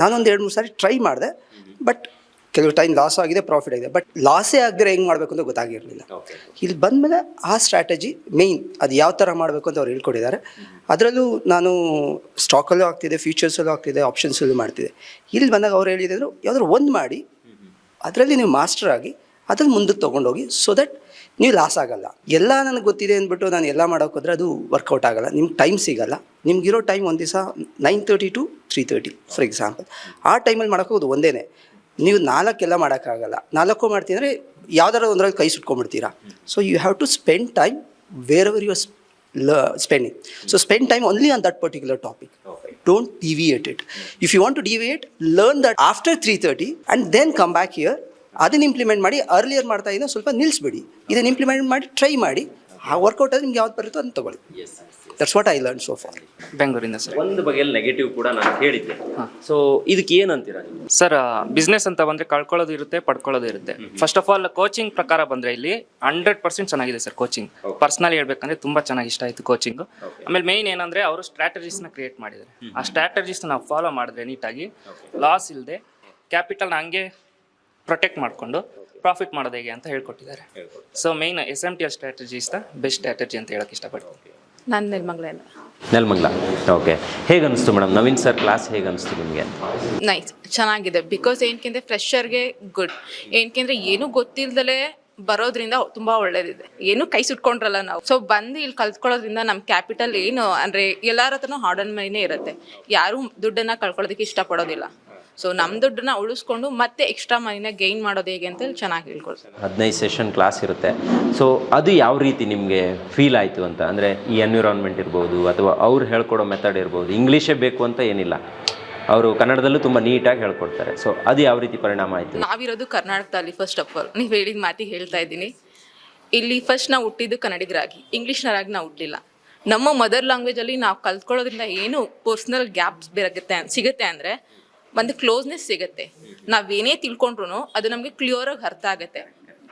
ನಾನೊಂದು ಎರಡು ಮೂರು ಸಾರಿ ಟ್ರೈ ಮಾಡಿದೆ ಬಟ್ ಕೆಲವು ಟೈಮ್ ಲಾಸ್ ಆಗಿದೆ ಪ್ರಾಫಿಟ್ ಆಗಿದೆ. ಬಟ್ ಲಾಸೇ ಆಗಿದ್ರೆ ಹೆಂಗೆ ಮಾಡಬೇಕು ಅಂತ ಗೊತ್ತಾಗಿರಲಿಲ್ಲ. ಇಲ್ಲಿ ಬಂದಮೇಲೆ ಆ ಸ್ಟ್ರಾಟಜಿ ಮೇಯ್ನ್ ಅದು ಯಾವ ಥರ ಮಾಡಬೇಕು ಅಂತ ಅವ್ರು ಹೇಳ್ಕೊಟ್ಟಿದ್ದಾರೆ. ಅದರಲ್ಲೂ ನಾನು ಸ್ಟಾಕಲ್ಲೂ ಆಗ್ತಿದೆ ಫ್ಯೂಚರ್ಸಲ್ಲೂ ಆಗ್ತಿದೆ ಆಪ್ಷನ್ಸಲ್ಲೂ ಮಾಡ್ತಿದ್ದೆ ಇಲ್ಲಿ ಬಂದಾಗ ಅವ್ರು ಹೇಳಿದ್ರು ಯಾವ್ದಾದ್ರು ಒಂದು ಮಾಡಿ ಅದರಲ್ಲಿ ನೀವು ಮಾಸ್ಟರ್ ಆಗಿ ಅದ್ರಲ್ಲಿ ಮುಂದಕ್ಕೆ ತೊಗೊಂಡೋಗಿ ಸೊ ದಟ್ ನೀವು ಲಾಸ್ ಆಗಲ್ಲ. ಎಲ್ಲ ನನಗೆ ಗೊತ್ತಿದೆ ಅಂದ್ಬಿಟ್ಟು ನಾನು ಎಲ್ಲ ಮಾಡೋಕೆ ಹೋದ್ರೆ ಅದು ವರ್ಕೌಟ್ ಆಗಲ್ಲ. ನಿಮ್ಗೆ ಟೈಮ್ ಸಿಗಲ್ಲ. ನಿಮ್ಗಿರೋ ಟೈಮ್ ಒಂದು ದಿವಸ nine thirty to three thirty for example ಆ ಟೈಮಲ್ಲಿ ಮಾಡೋಕ್ಕೋದು ಒಂದೇ ನೀವು ನಾಲ್ಕೆಲ್ಲ ಮಾಡೋಕ್ಕಾಗಲ್ಲ. ನಾಲ್ಕು ಮಾಡ್ತೀನಿ ಅಂದರೆ ಯಾವ್ದಾರ ಒಂದ್ರಲ್ಲಿ ಕೈ ಸುಟ್ಕೊಂಡ್ಬಿಡ್ತೀರಾ. So you have to spend time wherever ಲ spending so spend time only on that particular topic don't deviate it if you want to deviate learn that after three thirty and then come back here ಅದನ್ನ ಇಂಪ್ಲಿಮೆಂಟ್ ಮಾಡಿ ಅರ್ಲಿಯರ್ ಮಾಡ್ತಾ ಇದ್ದೋ ಸ್ವಲ್ಪ ನಿಲ್ಲಿಸ್ಬಿಡಿ ಇದನ್ನು ಇಂಪ್ಲಿಮೆಂಟ್ ಮಾಡಿ ಟ್ರೈ ಮಾಡಿ. ಆ ವರ್ಕೌಟ್ ನಿಮ್ಗೆ ಯಾವ್ದು ಬರುತ್ತೋ ಅದನ್ನ ತಗೊಳ್ಳಿ. That's what I learn so far ಬೆಂಗಳೂರಿಂದ ಸರ್. ಒಂದು ಬಗೆಯಲ್ಲಿ ನೆಗೆಟಿವ್ ಕೂಡ ನಾನು ಹೇಳಿದ್ದೆ. ಸೊ ಇದಕ್ಕೆ ಏನಂತೀರಾ ನೀವು? ಸರ್ ಬಿಸ್ನೆಸ್ ಅಂತ ಬಂದ್ರೆ ಕಳ್ಕೊಳ್ಳೋದು ಇರುತ್ತೆ ಪಡ್ಕೊಳ್ಳೋದು ಇರುತ್ತೆ. ಫಸ್ಟ್ ಆಫ್ ಆಲ್ ಕೋಚಿಂಗ್ ಪ್ರಕಾರ ಬಂದ್ರೆ ಇಲ್ಲಿ ಹಂಡ್ರೆಡ್ ಪರ್ಸೆಂಟ್ ಚೆನ್ನಾಗಿದೆ ಸರ್ ಕೋಚಿಂಗ್ ಪರ್ಸ್ನಲಿ ಹೇಳ್ಬೇಕಂದ್ರೆ ತುಂಬಾ ಚೆನ್ನಾಗಿ ಇಷ್ಟ ಆಯಿತು ಕೋಚಿಂಗ್ ಆಮೇಲೆ ಮೇನ್ ಏನಂದ್ರೆ ಅವರು ಸ್ಟ್ರಾಟಜೀಸ್ನ ನ ಕ್ರಿಯೇಟ್ ಮಾಡಿದ್ದಾರೆ. ಆ ಸ್ಟ್ರಾಟಜೀಸ್ನ ನಾವು ಫಾಲೋ ಮಾಡಿದ್ರೆ ನೀಟಾಗಿ ಲಾಸ್ ಇಲ್ಲದೆ ಕ್ಯಾಪಿಟಲ್ನ ಹಂಗೆ ಪ್ರೊಟೆಕ್ಟ್ ಮಾಡಿಕೊಂಡು ಪ್ರಾಫಿಟ್ ಮಾಡೋದು ಹೇಗೆ ಅಂತ ಹೇಳ್ಕೊಟ್ಟಿದ್ದಾರೆ. So main S M T L strategy is the best strategy ಅಂತ ಹೇಳಕ್ ಇಷ್ಟಪಡ್ತೀನಿ. ನನ್ನ ನಿರ್ಮಗಳೇನ ನೆಲಮಂಗ್ಲ ಓಕೆ. ಹೇಗೆ ಅನಿಸ್ತು ಮೇಡಮ್ ನವೀನ್ ಸರ್ ಕ್ಲಾಸ್ ಹೇಗೆ ಅನಿಸ್ತು ನಿಮಗೆ? ನೈಸ್ ಚೆನ್ನಾಗಿದೆ. Because ಏನಕ್ಕೆಂದ್ರೆ ಫ್ರೆಶರ್ಗೆ good. ಏನಕ್ಕೆಂದ್ರೆ ಏನೂ ಗೊತ್ತಿಲ್ದಲೇ ಬರೋದ್ರಿಂದ ತುಂಬಾ ಒಳ್ಳೇದಿದೆ. ಏನು ಕೈ ಸುಟ್ಕೊಂಡ್ರಲ್ಲ ನಾವು. ಸೊ ಬಂದು ಇಲ್ಲಿ ಕಲ್ತ್ಕೊಳ್ಳೋದ್ರಿಂದ ನಮ್ಮ ಕ್ಯಾಪಿಟಲ್ ಏನು ಅಂದ್ರೆ ಎಲ್ಲರ ಹತ್ರನೂ ಹಾರ್ಡನ್ ಮೈನೇ ಇರುತ್ತೆ. ಯಾರು ದುಡ್ಡನ್ನ ಕಳ್ಕೊಳ್ಳೋದಕ್ಕೆ ಇಷ್ಟಪಡೋದಿಲ್ಲ. ಸೊ ನಮ್ಮ ದುಡ್ಡನ್ನ ಉಳಿಸ್ಕೊಂಡು ಮತ್ತೆ ಎಕ್ಸ್ಟ್ರಾ ಮನಿನ ಗೈನ್ ಮಾಡೋದು ಹೇಗೆ ಅಂತ ಹೇಳಿ ಚೆನ್ನಾಗಿ ಹೇಳ್ಕೊಡ್ತೀನಿ. ಹದಿನೈದು ಸೆಷನ್ ಕ್ಲಾಸ್ ಇರುತ್ತೆ. ಸೊ ಅದು ಯಾವ ರೀತಿ ನಿಮಗೆ ಫೀಲ್ ಆಯಿತು ಅಂತ? ಅಂದರೆ ಈ ಎನ್ವಿರಾನ್ಮೆಂಟ್ ಇರ್ಬೋದು ಅಥವಾ ಅವ್ರು ಹೇಳ್ಕೊಡೋ ಮೆಥಡ್ ಇರ್ಬೋದು ಇಂಗ್ಲೀಷೇ ಬೇಕು ಅಂತ ಏನಿಲ್ಲ. ಅವರು ಕನ್ನಡದಲ್ಲೂ ತುಂಬ ನೀಟಾಗಿ ಹೇಳ್ಕೊಡ್ತಾರೆ. ಸೊ ಅದು ಯಾವ ರೀತಿ ಪರಿಣಾಮ ಆಯಿತು? ನಾವಿರೋದು ಕರ್ನಾಟಕದಲ್ಲಿ ಫಸ್ಟ್ ಆಫ್ ಆಲ್ ನೀವು ಹೇಳಿದ ಮಾತಿಗೆ ಹೇಳ್ತಾ ಇದ್ದೀನಿ. ಇಲ್ಲಿ ಫಸ್ಟ್ ನಾವು ಹುಟ್ಟಿದ್ದು ಕನ್ನಡಿಗರಾಗಿ. ಇಂಗ್ಲೀಷ್ನರಾಗಿ ನಾವು ಹುಟ್ಟಿಲ್ಲ ನಮ್ಮ ಮದರ್ ಲ್ಯಾಂಗ್ವೇಜಲ್ಲಿ ನಾವು ಕಲ್ತ್ಕೊಳ್ಳೋದ್ರಿಂದ ಏನು ಪರ್ಸ್ನಲ್ ಗ್ಯಾಪ್ಸ್ ಬೇರಾಗುತ್ತೆ ಸಿಗುತ್ತೆ ಅಂದರೆ ಒಂದು ಕ್ಲೋಸ್ನೆಸ್ ಸಿಗುತ್ತೆ. ನಾವೇನೇ ತಿಳ್ಕೊಂಡ್ರು ಅದು ನಮಗೆ ಕ್ಲಿಯರಾಗಿ ಅರ್ಥ ಆಗುತ್ತೆ.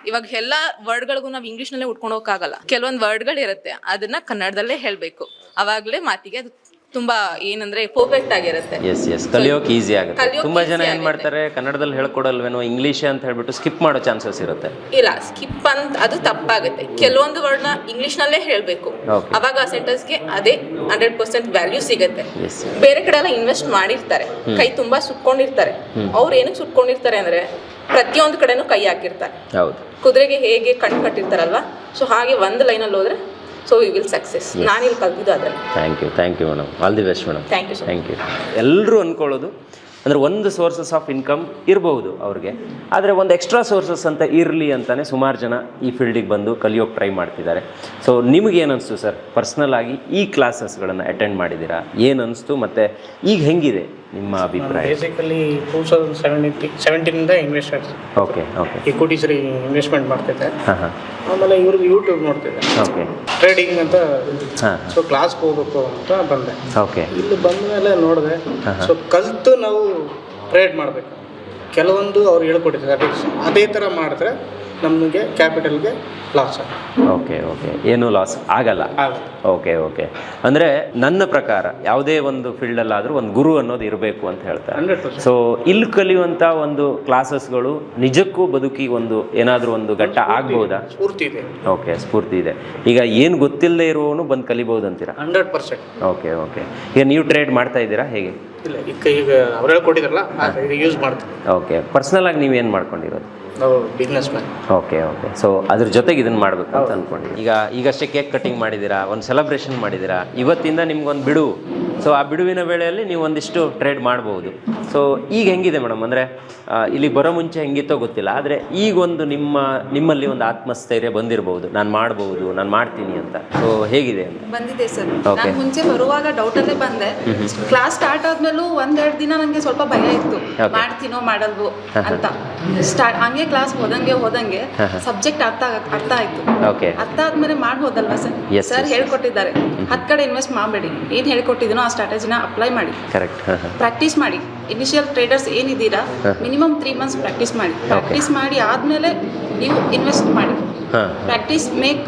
ಇವಾಗ ಎಲ್ಲ ವರ್ಡ್ಗಳಿಗೂ ನಾವು ಇಂಗ್ಲೀಷ್ನಲ್ಲೇ ಉಟ್ಕೊಂಡು ಹೋಗೋಕ್ಕಾಗಲ್ಲ ಕೆಲವೊಂದು ವರ್ಡ್ಗಳಿರುತ್ತೆ ಅದನ್ನ ಕನ್ನಡದಲ್ಲೇ ಹೇಳಬೇಕು. ಅವಾಗಲೇ ಮಾತಿಗೆ ಅದು ತುಂಬಾ ಏನಂದ್ರೆ ಪರ್ಫೆಕ್ಟ್ ಆಗಿರುತ್ತೆ. ಎಸ್ ಎಸ್ ಕಲಿಯೋಕೆ ಈಸಿ ಆಗುತ್ತೆ. ತುಂಬಾ ತುಂಬ ಜನ ಏನ್ ಏನು ಮಾಡ್ತಾರೆ ಕನ್ನಡದಲ್ಲಿ ಹೇಳ್ಕೊಡಲ್ವೇನೋ ಇಂಗ್ಲಿಷ್ ಅಂತ ಹೇಳ್ಬಿಟ್ಟು ಸ್ಕಿಪ್ ಮಾಡೋ ಚಾನ್ಸಸ್ ಇರುತ್ತೆ. ಇಲ್ಲ ಸ್ಕಿಪ್ ಅಂತ ಅದು ತಪ್ಪಾಗುತ್ತೆ. ಕೆಲವೊಂದು ವರ್ಡ್ನ ಇಂಗ್ಲಿಷ್ ನಲ್ಲೇ ಹೇಳ್ಬೇಕು. ಅವಾಗ ಆ ಸೆಂಟೆನ್ಸ್ಗೆ ಅದೇ ಹಂಡ್ರೆಡ್ ಪರ್ಸೆಂಟ್ ವ್ಯಾಲ್ಯೂ ಸಿಗುತ್ತೆ. Yes. ಬೇರೆ ಕಡೆ ಎಲ್ಲ ಇನ್ವೆಸ್ಟ್ ಮಾಡಿರ್ತಾರೆ. ಕೈ ತುಂಬಾ ಸುಟ್ಕೊಂಡಿರ್ತಾರೆ. ಅವ್ರು ಏನಕ್ಕೆ ಸುಟ್ಕೊಂಡಿರ್ತಾರೆ ಅಂದ್ರೆ ಪ್ರತಿಯೊಂದು ಕಡೆನೂ ಕೈ ಹಾಕಿರ್ತಾರೆ. ಹೌದು. ಕುದುರೆಗೆ ಹೇಗೆ ಕಣ್ ಕಟ್ಟಿರ್ತಾರಲ್ವಾ? ಸೊ ಹಾಗೆ ಒಂದು ಲೈನಲ್ಲಿ ಹೋದ್ರೆ ಸೊ ವಿ ವಿಲ್ ಸಕ್ಸಸ್ ನಾನು ಇಲ್ಲಿ ಕಲ್ತಿದ್ದು ಅದನ್ನು thank you thank you madam all the best madam thank you. Thank you ಎಲ್ಲರೂ ಅಂದ್ಕೊಳ್ಳೋದು ಅಂದರೆ ಒಂದು ಸೋರ್ಸಸ್ ಆಫ್ ಇನ್ಕಮ್ ಇರಬಹುದು ಅವ್ರಿಗೆ. ಆದರೆ ಒಂದು ಎಕ್ಸ್ಟ್ರಾ ಸೋರ್ಸಸ್ ಅಂತ ಇರಲಿ ಅಂತಲೇ ಸುಮಾರು ಜನ ಈ ಫೀಲ್ಡಿಗೆ ಬಂದು ಕಲಿಯೋಕ್ಕೆ ಟ್ರೈ ಮಾಡ್ತಿದ್ದಾರೆ. ಸೊ ನಿಮಗೇನು ಅನಿಸ್ತು ಸರ್ ಪರ್ಸ್ನಲ್ ಆಗಿ ಈ ಕ್ಲಾಸಸ್ಗಳನ್ನು ಅಟೆಂಡ್ ಮಾಡಿದ್ದೀರಾ? ಏನು ಅನಿಸ್ತು ಮತ್ತು ಈಗ ಹೆಂಗಿದೆ? ನಿಮ್ಮ ಅಭಿಪ್ರಾಯ? ಬೇಸಿಕಲಿ ಟೂ ತೌಸಂಡ್ ಸೆವೆಂಟಿ ಸೆವೆಂಟೀನಿಂದ ಇನ್ವೆಸ್ಟರ್ಸ್ ಓಕೆ ಓಕೆ ಇಕ್ವಿಟೀಸ್ರಿ ಇನ್ವೆಸ್ಟ್ಮೆಂಟ್ ಮಾಡ್ತಿದ್ದೆ. ಹಾಂ ಹಾಂ. ಆಮೇಲೆ ಇವ್ರಿಗೆ ಯೂಟ್ಯೂಬ್ ನೋಡ್ತಿದ್ದೆ. ಓಕೆ ಟ್ರೇಡಿಂಗ್ ಅಂತ ಹಾಂ ಸೊ ಕ್ಲಾಸ್ಗೆ ಹೋಗ್ಬೇಕು ಅಂತ ಬಂದೆ. ಓಕೆ ಇಲ್ಲಿ ಬಂದ ಮೇಲೆ ನೋಡಿದೆ ಸೊ ಕಲಿತು ನಾವು ಟ್ರೇಡ್ ಮಾಡಬೇಕು. ಕೆಲವೊಂದು ಅವ್ರು ಹೇಳ್ಕೊಟ್ಟಿದ್ದಾರೆ. ಅದೇ ಥರ ಮಾಡಿದ್ರೆ ನಮಗೆ ಕ್ಯಾಪಿಟಲ್ಗೆ ಲಾಸ್ ಓಕೆ ಓಕೆ ಏನು ಲಾಸ್ ಆಗಲ್ಲ. ಓಕೆ ಓಕೆ ಅಂದರೆ ನನ್ನ ಪ್ರಕಾರ ಯಾವುದೇ ಒಂದು ಫೀಲ್ಡಲ್ಲಾದರೂ ಒಂದು ಗುರು ಅನ್ನೋದು ಇರಬೇಕು ಅಂತ ಹೇಳ್ತಾರೆ. ಸೊ ಇಲ್ಲಿ ಕಲಿಯುವಂಥ ಒಂದು ಕ್ಲಾಸಸ್ಗಳು ನಿಜಕ್ಕೂ ಬದುಕಿ ಒಂದು ಏನಾದರೂ ಒಂದು ಘಟ್ಟ ಆಗ್ಬೋದಾ? ಸ್ಫೂರ್ತಿ ಇದೆ. ಓಕೆ ಸ್ಫೂರ್ತಿ ಇದೆ. ಈಗ ಏನು ಗೊತ್ತಿಲ್ಲದೆ ಇರುವವನು ಬಂದು ಕಲಿಬಹುದು ಅಂತೀರಾ? Hundred percent. ಓಕೆ ಓಕೆ ಈಗ ನೀವು ಟ್ರೇಡ್ ಮಾಡ್ತಾ ಇದ್ದೀರಾ? ಹೇಗೆ? ಇಲ್ಲ ಈಗ ಈಗ ಅವ್ರು ಹೇಳ್ಕೊಟ್ಟಿದ್ರಲ್ಲ ಯೂಸ್ ಮಾಡ್ತೀನಿ. ಓಕೆ ಪರ್ಸ್ನಲ್ ಆಗಿ ನೀವೇನು ಮಾಡ್ಕೊಂಡಿರೋದು? ನಾವು business man okay okay so ಅದ್ರ ಜೊತೆಗೆ ಇದನ್ನ ಮಾಡಬೇಕು ಅಂತ ಅನ್ಕೊಂಡು ಈಗ ಈಗಷ್ಟೇ ಕೇಕ್ ಕಟಿಂಗ್ ಮಾಡಿದ್ದೀರಾ? ಒಂದು ಸೆಲೆಬ್ರೇಷನ್ ಮಾಡಿದ್ದೀರಾ? ಇವತ್ತಿಂದ ನಿಮ್ಗೊಂದು ಬಿಡು. ಸೊ ಆ ಬಿಡುವಿನ ವೇಳೆಯಲ್ಲಿ ನೀವು ಒಂದಿಷ್ಟು ಟ್ರೇಡ್ ಮಾಡ್ಬೋದು. ಸೊ ಈಗ ಹೆಂಗಿದೆ ಮೇಡಮ್ ಅಂದರೆ ಇಲ್ಲಿ ಬರೋ ಮುಂಚೆ ಹೆಂಗಿತ್ತೋ ಗೊತ್ತಿಲ್ಲ. ಆದರೆ ಈಗ ಒಂದು ನಿಮ್ಮ ನಿಮ್ಮಲ್ಲಿ ಒಂದು ಆತ್ಮಸ್ಥೈರ್ಯ ಬಂದಿರಬಹುದು ನಾನು ಮಾಡ್ಬೋದು ನಾನು ಮಾಡ್ತೀನಿ ಅಂತ. ಸೊ ಹೇಗಿದೆ ಅಂತ? ಬಂದಿದೆ ಸರ್. ನಾನು ಮುಂಚೆ ಬರುವಾಗ ಡೌಟಲ್ಲೇ ಬಂದೆ. ಕ್ಲಾಸ್ ಸ್ಟಾರ್ಟ್ ಆದ್ಮೇಲೂ ಒಂದೆರಡು ದಿನ ನನಗೆ ಸ್ವಲ್ಪ ಭಯ ಇತ್ತು. ಮಾಡ್ತೀನೋ ಮಾಡಲ್ವೋ ಅಂತ. ಸ್ಟಾರ್ಟ್ ಹಂಗೆ ಕ್ಲಾಸ್ ಹೋದಂಗೆ ಹೋದಂಗೆ ಸಬ್ಜೆಕ್ಟ್ ಅರ್ಥ ಅರ್ಥ ಆಯ್ತು. ಅರ್ಥ ಆದ್ಮೇಲೆ ಮಾಡ್ಬೋದಲ್ವಾ ಸರ್? ಸರ್. ಹೇಳ್ಕೊಟ್ಟಿದ್ದಾರೆ. ಹತ್ತು ಕಡೆ ಇನ್ವೆಸ್ಟ್ ಮಾಡಬೇಡಿ. ಏನ್ ಹೇಳ್ಕೊಟ್ಟಿದ್ದೀನೋ ಆ ಸ್ಟ್ರಾಟಜಿನ ಅಪ್ಲೈ ಮಾಡಿ. ಕರೆಕ್ಟ್ ಪ್ರಾಕ್ಟೀಸ್ ಮಾಡಿ. ಇನಿಷಿಯಲ್ ಟ್ರೇಡರ್ಸ್ ಏನಿದ್ದೀರಾ ಮಿನಿಮಮ್ ತ್ರೀ ಮಂತ್ಸ್ ಪ್ರಾಕ್ಟೀಸ್ ಮಾಡಿ. ಪ್ರಾಕ್ಟೀಸ್ ಮಾಡಿ ಆದ್ಮೇಲೆ ನೀವು ಇನ್ವೆಸ್ಟ್ ಮಾಡಿ. ಪ್ರಾಕ್ಟೀಸ್ ಮೇಕ್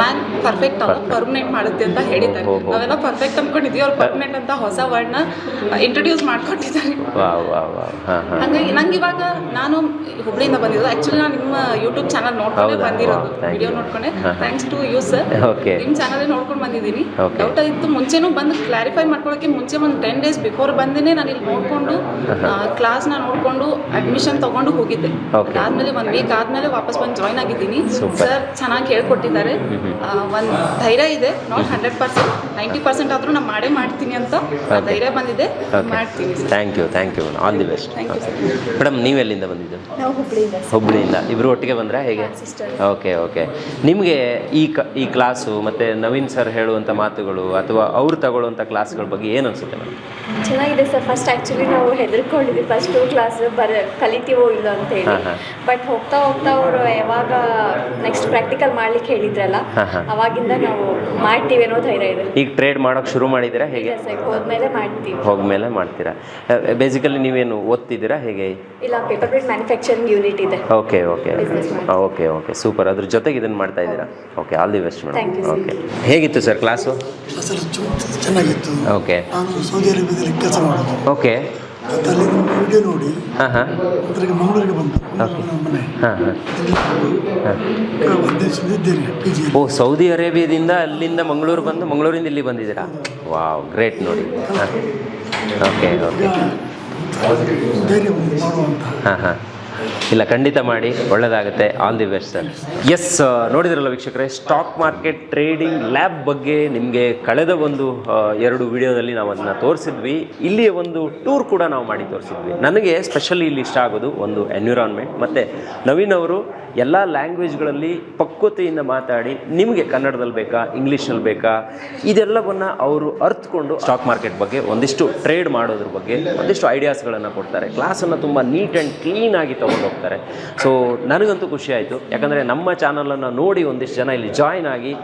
ಮ್ಯಾನ್ ಪರ್ಫೆಕ್ಟ್ ಅಲ್ಲ ಪರ್ಮನೆಂಟ್ ಮಾಡುತ್ತೆ ಅಂತ ಹೇಳಿದ್ದಾರೆ. ನಾವೆಲ್ಲ ಪರ್ಫೆಕ್ಟ್ ಅನ್ಕೊಂಡಿದ್ವಿ. ಅವ್ರು ಪರ್ಮನೆಂಟ್ ಅಂತ ಹೊಸ ವರ್ಡ್ನ ಇಂಟ್ರೊಡ್ಯೂಸ್ ಮಾಡ್ಕೊಟ್ಟಿದ್ದಾರೆ ಹಂಗಾಗಿ ನಂಗೆ ಇವಾಗ ನಾನು ಹುಬ್ಳಿಯಿಂದ ಬಂದಿರೋದು. ಆ್ಯಕ್ಚುಲಿ ನಾನು ನಿಮ್ಮ ಯೂಟ್ಯೂಬ್ ಚಾನಲ್ ನೋಡ್ಕೊಂಡೆ ಬಂದಿರೋದು. ವಿಡಿಯೋ. ನೋಡ್ಕೊಂಡೆ. ಥ್ಯಾಂಕ್ಸ್ ಟು ಯು ಸರ್ ನಿಮ್ಮ ಚಾನಲ್ ನೋಡ್ಕೊಂಡು ಬಂದಿದ್ದೀನಿ. ಡೌಟ್ ಇತ್ತು. ಮುಂಚೆನೂ ಬಂದು ಕ್ಲಾರಿಫೈ ಮಾಡ್ಕೊಳ್ಳೋಕೆ ಮುಂಚೆ ಒಂದು ಟೆನ್ ಡೇಸ್ ಬಿಫೋರ್ ಬಂದೇ ನಾನು ಇಲ್ಲಿ ನೋಡಿಕೊಂಡು ಕ್ಲಾಸ್ನ ನೋಡಿಕೊಂಡು ಅಡ್ಮಿಷನ್ ತೊಗೊಂಡು ಹೋಗಿದ್ದೆ. ಆದಮೇಲೆ ಒಂದು ವೀಕ್ ಆದಮೇಲೆ ವಾಪಸ್ ಬಂದು ಜಾಯ್ನ್ ಆಗಿದ್ದೀನಿ. ಸರ್ ಚೆನ್ನಾಗಿ ಹೇಳ್ಕೊಟ್ಟಿದ್ದಾರೆ. ಒಂದು ಧೈರ್ಯ ಇದೆ. Not hundred percent ninety percent ಆದರೂ ನಾನು ಮಾಡೇ ಮಾಡ್ತೀನಿ ಅಂತ ಧೈರ್ಯ ಬಂದಿದೆ. ಮಾಡ್ತೀನಿ. Thank you thank you all the best madam ನೀವು ಎಲ್ಲಿಂದ ಮೇಡಮ್ ನೀವೆಲ್ಲಿಂದ ಬಂದಿದ್ದು? ನಾವು ಹುಬ್ಳಿಯಿಂದ. ಇಬ್ಬರು ಒಟ್ಟಿಗೆ ಬಂದ್ರೆ? ಹೇಗೆ? ಓಕೆ ಓಕೆ ನಿಮಗೆ ಈ ಕ ಈ ಕ್ಲಾಸು ಮತ್ತು ನವೀನ್ ಸರ್ ಹೇಳುವಂಥ ಮಾತುಗಳು ಅಥವಾ ಅವ್ರು ತಗೊಳ್ಳುವಂಥ ಕ್ಲಾಸ್ಗಳ ಬಗ್ಗೆ ಏನು ಅನಿಸುತ್ತೆ ಮೇಡಮ್ ಚೆನ್ನಾಗಿದೆ ಸರ್ ಫಸ್ಟ್ ಆ್ಯಕ್ಚುಲಿ ನಾವು ಹೆದರ್ಕೊಂಡಿದ್ವಿ ಫಸ್ಟ್ ಟು ಕ್ಲಾಸ್ ಬರ ಕಲಿತೀವೋ ಇಲ್ಲ ಅಂತ ಹೇಳಿ. ಬಟ್ ಹೋಗ್ತಾ ಹೋಗ್ತಾ ಅವರು ಯಾವಾಗ ನೆಕ್ಸ್ಟ್ ಪ್ರಾಕ್ಟಿಕಲ್ ಮಾಡ್ಲಿಕ್ಕೆ ಹೇಳಿದ್ರಲ್ಲ. ಅವಾಗಿಂದ ನಾವು ಮಾಡ್ತೀವಿ ಅನ್ನೋ ಧೈರ್ಯ ಇದೆ. ಈಗ ಟ್ರೇಡ್ ಮಾಡೋಕೆ ಶುರು ಮಾಡಿದ್ದೀರಾ? ಹೇಗೆ? ಸರ್ ಹೋದ್ಮೇಲೆ ಮಾಡ್ತೀವಿ. ಹೋಗ್ಮೇಲೆ ಮಾಡ್ತೀರಾ? ಬೇಸಿಕಲಿ ನೀವೇನು ಓದ್ತಿದ್ದೀರಾ? ಹೇಗೆ? ಇಲ್ಲ ಪೇಪರ್ ಪ್ಲೇಟ್ ಮ್ಯಾನುಫ್ಯಾಕ್ಚರಿಂಗ್ ಯೂನಿಟ್ ಇದೆ. Okay okay okay okay super ಅದ್ರ ಜೊತೆಗೆ ಇದನ್ನು ಮಾಡ್ತಾ ಇದ್ದೀರಾ? Okay all the best madam okay ಹೇಗಿತ್ತು ಸರ್ ಕ್ಲಾಸು ಚೆನ್ನಾಗಿತ್ತು. ಓಕೆ ನಾನು ಸೌದಿ ಅರೇಬಿಯಾದಲ್ಲಿ ಕೆಲಸ ಮಾಡೋದು. ಓಕೆ ಅಲ್ಲಿ ನಿಮ್ಮ ವಿಡಿಯೋ ನೋಡಿ. ಹಾಂ ಹಾಂ. ಅದ್ರಿಗೆ ಮಂಗಳೂರಿಗೆ ಬಂದು ನಮ್ಮ ಮನೆ. ಹಾಂ ಹಾಂ. ಒಂದು ದಿವಸ ಇದ್ದೇನೆ ಪಿ ಜಿ ಓ ಸೌದಿ ಅರೇಬಿಯಾದಿಂದ ಅಲ್ಲಿಂದ ಮಂಗಳೂರು ಬಂದು ಮಂಗಳೂರಿಂದ ಇಲ್ಲಿ ಬಂದಿದ್ದೀರಾ? ವಾವ್ ಗ್ರೇಟ್ ನೋಡಿ. ಹಾಂ. ಓಕೆ ಓಕೆ ಧೈರ್ಯ ಹಾಂ ಹಾಂ. ಇಲ್ಲ, ಖಂಡಿತ ಮಾಡಿ. ಒಳ್ಳೆಯದಾಗುತ್ತೆ all the best sir yes ನೋಡಿದ್ರಲ್ಲ ವೀಕ್ಷಕರೇ ಸ್ಟಾಕ್ ಮಾರ್ಕೆಟ್ ಟ್ರೇಡಿಂಗ್ ಲ್ಯಾಬ್ ಬಗ್ಗೆ ನಿಮಗೆ ಕಳೆದ ಒಂದು ಎರಡು ವಿಡಿಯೋದಲ್ಲಿ ನಾವು ಅದನ್ನು ತೋರಿಸಿದ್ವಿ. ಇಲ್ಲಿಯ ಒಂದು ಟೂರ್ ಕೂಡ ನಾವು ಮಾಡಿ ತೋರಿಸಿದ್ವಿ. ನನಗೆ ಸ್ಪೆಷಲಿ ಇಲ್ಲಿ ಇಷ್ಟ ಆಗೋದು ಒಂದು ಎನ್ವಿರಾನ್ಮೆಂಟ್ ಮತ್ತು ನವೀನ್ ಅವರು ಎಲ್ಲ ಲ್ಯಾಂಗ್ವೇಜ್ಗಳಲ್ಲಿ ಪಕ್ವತೆಯಿಂದ ಮಾತಾಡಿ ನಿಮಗೆ ಕನ್ನಡದಲ್ಲಿ ಬೇಕಾ ಇಂಗ್ಲೀಷಲ್ಲಿ ಬೇಕಾ, ಇದೆಲ್ಲವನ್ನು ಅವರು ಅರ್ಥಕೊಂಡು ಸ್ಟಾಕ್ ಮಾರ್ಕೆಟ್ ಬಗ್ಗೆ ಒಂದಿಷ್ಟು ಟ್ರೇಡ್ ಮಾಡೋದ್ರ ಬಗ್ಗೆ ಒಂದಿಷ್ಟು ಐಡಿಯಾಸ್ಗಳನ್ನು ಕೊಡ್ತಾರೆ. ಕ್ಲಾಸನ್ನು ತುಂಬ ನೀಟ್ ಆ್ಯಂಡ್ ಕ್ಲೀನಾಗಿ ತೊಗೊಂಡು ಹೋಗ್ತಾರೆ. ಸೊ ನನಗಂತೂ ಖುಷಿ ಆಯಿತು. ಯಾಕಂದರೆ ನಮ್ಮ ಚಾನಲನ್ನು ನೋಡಿ ಒಂದಿಷ್ಟು ಜನ ಇಲ್ಲಿ ಜಾಯ್ನ್ ಆಗಿ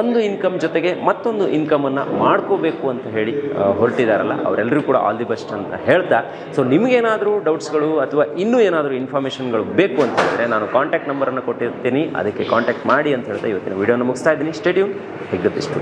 ಒಂದು ಇನ್ಕಮ್ ಜೊತೆಗೆ ಮತ್ತೊಂದು ಇನ್ಕಮನ್ನು ಮಾಡ್ಕೋಬೇಕು ಅಂತ ಹೇಳಿ ಹೊರಟಿದಾರಲ್ಲ ಅವರೆಲ್ಲರೂ ಕೂಡ ಆಲ್ ದಿ ಬೆಸ್ಟ್ ಅಂತ ಹೇಳ್ತಾ. ಸೊ ನಿಮಗೇನಾದರೂ ಡೌಟ್ಸ್ಗಳು ಅಥವಾ ಇನ್ನೂ ಏನಾದರೂ ಇನ್ಫಾರ್ಮೇಷನ್ಗಳು ಬೇಕು ಅಂತ ಹೇಳಿದ್ರೆ ನಾನು ಕಾಂಟ್ಯಾಕ್ಟ್ ನಂಬರನ್ನು ಕೊಟ್ಟಿರ್ತೀನಿ. ಅದಕ್ಕೆ ಕಾಂಟ್ಯಾಕ್ಟ್ ಮಾಡಿ ಅಂತ ಹೇಳ್ತಾ ಇವತ್ತಿನ ವೀಡಿಯೋನ ಮುಗಿಸ್ತಾ ಇದ್ದೀನಿ. ಸ್ಟೇಡಿಯಂ ಹೆಗ್ಗತ್ತಿಷ್ಟು